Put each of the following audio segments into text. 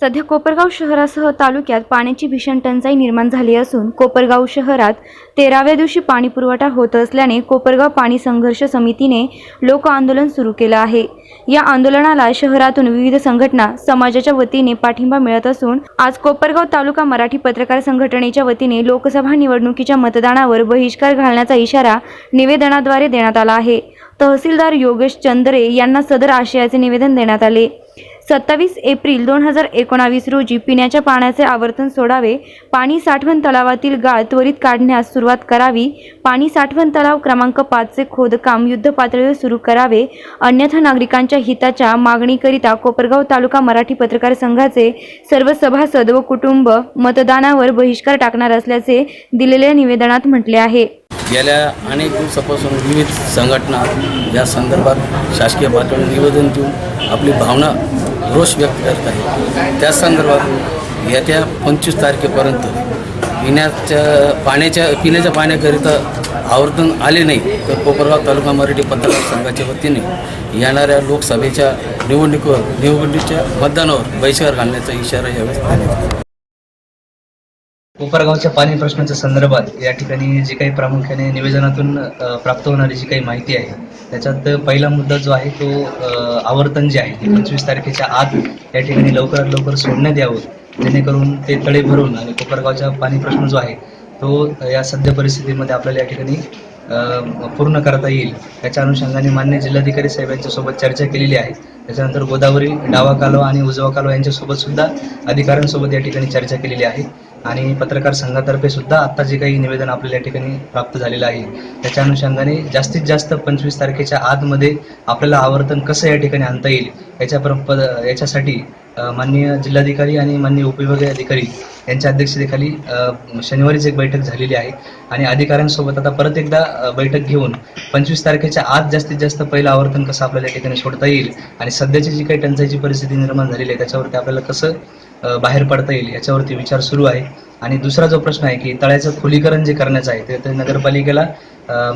सध्या कोपरगाव शहरासह तालुक्यात पाण्याची भीषण टंचाई निर्माण झाली असून कोपरगाव शहरात तेराव्या दिवशी पाणी पुरवठा होत असल्याने कोपरगाव पाणी संघर्ष समितीने लोक आंदोलन सुरू केलं आहे. या आंदोलनाला शहरातून विविध संघटना समाजाच्या वतीने पाठिंबा मिळत असून आज कोपरगाव तालुका मराठी पत्रकार संघटनेच्या वतीने लोकसभा निवडणुकीच्या मतदानावर बहिष्कार घालण्याचा इशारा निवेदनाद्वारे देण्यात आला आहे. तहसीलदार योगेश चंद्रे यांना सदर आशयाचे निवेदन देण्यात आले. सत्तावीस एप्रिल दोन हजार एकोणावीस रोजी पिण्याच्या पाण्याचे आवर्तन सोडावे पाणी साठवण तलावातील गाळ त्वरित काढण्यास सुरुवात करावी पाणी साठवण तलाव क्रमांक पाचचे खोदकाम युद्धपातळीवर सुरू करावे अन्यथा नागरिकांच्या हिताच्या मागणीकरिता कोपरगाव तालुका मराठी पत्रकार संघाचे सर्व सभासद व कुटुंब मतदानावर बहिष्कार टाकणार असल्याचे दिलेल्या निवेदनात म्हटले आहे. गेल्या अनेक दिवसापासून विविध संघटना या संदर्भात शासकीय पातळीवर निवेदन देऊन आपली भावना रोष व्यक्त करत आहे. त्या संदर्भात येत्या पंचवीस तारखेपर्यंत पिण्याच्या पाण्याच्या पिण्याच्या पाण्याकरिता आवर्तन आले नाही तर कोपरगाव तालुका मराठी पत्रकार संघाच्या वतीने येणाऱ्या लोकसभेच्या निवडणुकीवर निवडणुकीच्या मतदानावर बहिष्कार घालण्याचा इशारा यावेळेस देण्यात कोपरगावच्या पाणी प्रश्नाच्या संदर्भात या ठिकाणी जे काही प्रामुख्याने निवेदनातून प्राप्त होणारी जी काही माहिती आहे त्याच्यात पहिला मुद्दा जो आहे तो आवर्तन जे आहे ते पंचवीस तारखेच्या आत या ठिकाणी लवकरात लवकर सोडण्यात यावं जेणेकरून ते तळे भरून आणि कोपरगावचा पाणी प्रश्न जो आहे तो या सद्य परिस्थितीमध्ये आपल्याला या ठिकाणी पूर्ण करता येईल. याच्या अनुषंगाने मान्य जिल्हाधिकारी साहेब यांच्यासोबत चर्चा केलेली आहे. त्याच्यानंतर गोदावरी डावा कालवा आणि उजवा कालवा यांच्यासोबत सुद्धा अधिकाऱ्यांसोबत या ठिकाणी चर्चा केलेली आहे. आणि पत्रकार संघातर्फे सुद्धा आता जे काही निवेदन आपल्याला या ठिकाणी प्राप्त झालेलं आहे त्याच्या अनुषंगाने जास्तीत जास्त पंचवीस तारखेच्या आतमध्ये आपल्याला आवर्तन कसं या ठिकाणी आणता येईल याच्या पर पद- याच्यासाठी माननीय जिल्हाधिकारी आणि माननीय उपविभागीय अधिकारी यांच्या अध्यक्षतेखाली शनिवारीच एक बैठक झालेली आहे. आणि अधिकाऱ्यांसोबत आता परत एकदा बैठक घेऊन पंचवीस तारखेच्या आत जास्तीत जास्त पहिलं आवर्तन कसं आपल्याला या ठिकाणी सोडता येईल आणि सध्याची जी काही टंचाईची परिस्थिती निर्माण झालेली आहे त्याच्यावरती आपल्याला कसं बाहेर पडता येईल याच्यावरती विचार सुरू आहे. आणि दुसरा जो प्रश्न आहे की तळ्याचं खोलीकरण जे करण्याचं आहे ते नगरपालिकेला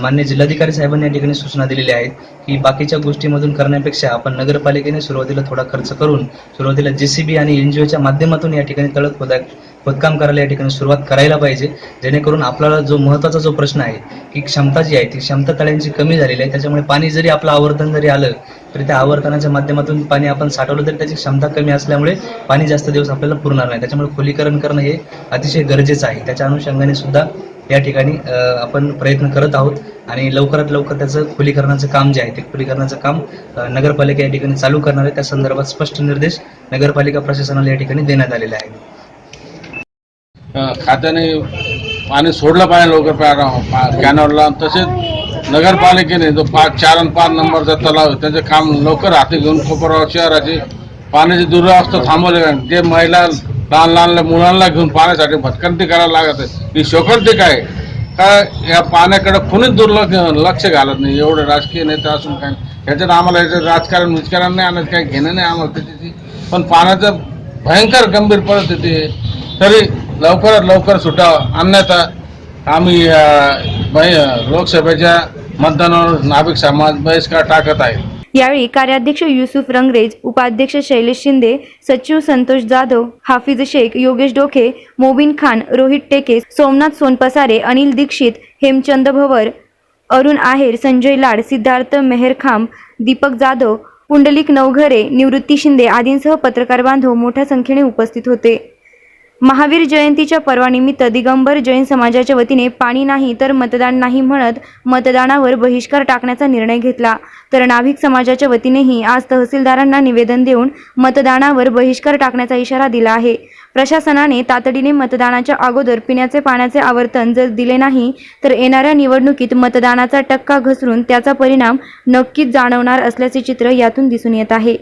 मान्य जिल्हाधिकारी साहेबांनी या ठिकाणी सूचना दिलेल्या आहेत की बाकीच्या गोष्टीमधून करण्यापेक्षा आपण नगरपालिकेने सुरुवातीला थोडा खर्च करून सुरुवातीला जे सी बी आणि एन जी ओच्या माध्यमातून या ठिकाणी तळ खोदा खोदकाम करायला या ठिकाणी सुरुवात करायला पाहिजे. जेणेकरून आपल्याला जो महत्त्वाचा जो प्रश्न आहे की क्षमता जी आहे ती क्षमता तळ्यांची कमी झालेली आहे. त्याच्यामुळे पाणी जरी आपलं आवर्तन जरी आलं तरी त्या आवर्तनाच्या माध्यमातून पाणी आपण साठवलं तरी त्याची क्षमता कमी असल्यामुळे पाणी जास्त दिवस आपल्याला पुरणार नाही. त्याच्यामुळे खोलीकरण करणं हे अतिशय गरजेचं आहे. त्याच्या अनुषंगाने सुद्धा या ठिकाणी आपण प्रयत्न करत आहोत. आणि लवकरात लवकर त्याचं खोलीकरणाचं काम जे आहे ते खोलीकरणाचं काम नगरपालिका या ठिकाणी चालू करणार आहे. त्या संदर्भात स्पष्ट निर्देश नगरपालिका प्रशासनाला या ठिकाणी देण्यात आलेले आहेत. खात्याने पाणी सोडलं पाहिजे लवकर कॅनॉलला. तसेच नगरपालिकेने जो पाच चार आणि पाच नंबरचा तलाव त्याचे काम लवकर हाती घेऊन कोपरगाव शहराची पाण्याची दुरावस्था थांबवली जे महिला लहान लहान मुलांना घेऊन पाण्यासाठी भटकंती करायला लागत आहे ही शोकंती काय? का या पाण्याकडे कुणीच दुर्लक्ष लक्ष घालत नाही. एवढे राजकीय नेते असून काय ह्याच्यात आम्हाला याचं राजकारण विजकारण नाही आणत काही घेणं नाही आम्हाला त्याची पण पाण्याचं भयंकर गंभीर परिस्थिती आहे. तरी लवकरात लवकर सुटावं अन्यथा आम्ही लोकसभेच्या मतदानावर नाभिक समाज बहिष्कार टाकत आहे. यावेळी कार्याध्यक्ष युसुफ रंगरेज उपाध्यक्ष शैलेश शिंदे सचिव संतोष जाधव हाफिज शेख योगेश डोके मोबिन खान रोहित टेके सोमनाथ सोनपसारे अनिल दीक्षित हेमचंद भवर अरुण आहेर संजय लाड सिद्धार्थ मेहरखांब दीपक जाधव पुंडलिक नवघरे निवृत्ती शिंदे आदींसह पत्रकार बांधव मोठ्या संख्येने उपस्थित होते. महावीर जयंतीच्या पर्वानिमित्त दिगंबर जैन समाजाच्या वतीने पाणी नाही तर मतदान नाही म्हणत मतदानावर बहिष्कार टाकण्याचा निर्णय घेतला. तर नाभिक समाजाच्या वतीनेही आज तहसीलदारांना निवेदन देऊन मतदानावर बहिष्कार टाकण्याचा इशारा दिला आहे. प्रशासनाने तातडीने मतदानाच्या अगोदर पिण्याचे पाण्याचे आवर्तन जर दिले नाही तर येणाऱ्या निवडणुकीत मतदानाचा टक्का घसरून त्याचा परिणाम नक्कीच जाणवणार असल्याचे चित्र यातून दिसून येत आहे.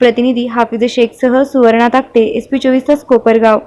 प्रतिनिधी हाफिज शेखसह सुवर्णा ताकटे एस पी चोवीस तास कोपरगाव.